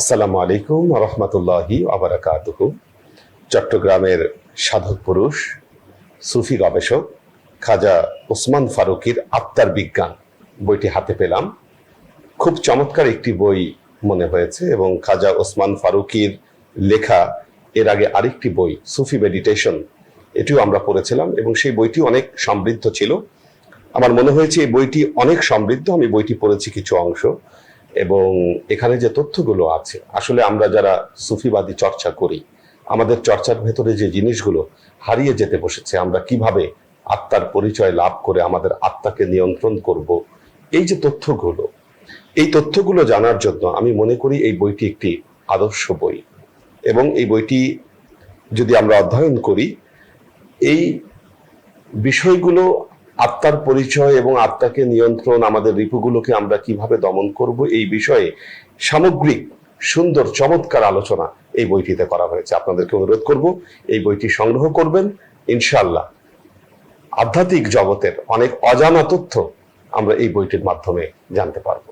আসসালামু আলাইকুম রহমতুল্লাহি আবরাকাতুহ চট্টগ্রামের সাধক পুরুষ, সুফি গবেষক খাজা ওসমান ফারুকির আত্মার বিজ্ঞান বইটি হাতে পেলাম। খুব চমৎকার একটি বই মনে হয়েছে এবং খাজা ওসমান ফারুকির লেখা এর আগে আরেকটি বই, সুফি মেডিটেশন, এটিও আমরা পড়েছিলাম এবং সেই বইটি অনেক সমৃদ্ধ ছিল। আমার মনে হয়েছে এই বইটি অনেক সমৃদ্ধ, আমি বইটি পড়েছি কিছু অংশ। এবং এখানে যে তথ্যগুলো আছে, আসলে আমরা যারা সুফিবাদী চর্চা করি, আমাদের চর্চার ভেতরে যে জিনিসগুলো হারিয়ে যেতে বসেছে, আমরা কীভাবে আত্মার পরিচয় লাভ করে আমাদের আত্মাকে নিয়ন্ত্রণ করব, এই যে তথ্যগুলো, এই তথ্যগুলো জানার জন্য আমি মনে করি এই বইটি একটি আদর্শ বই। এবং এই বইটি যদি আমরা অধ্যয়ন করি, এই বিষয়গুলো আত্মার পরিচয় এবং আত্মাকে নিয়ন্ত্রণ আমাদের রিপুগুলোকে আমরা কীভাবে দমন করব এই বিষয়ে সামগ্রিক, সুন্দর, চমৎকার আলোচনা এই বইটিতে করা হয়েছে। আপনাদেরকে অনুরোধ করব, এই বইটি সংগ্রহ করবেন। ইনশাল্লাহ আধ্যাত্মিক জগতের অনেক অজানা তথ্য আমরা এই বইটির মাধ্যমে জানতে পারব।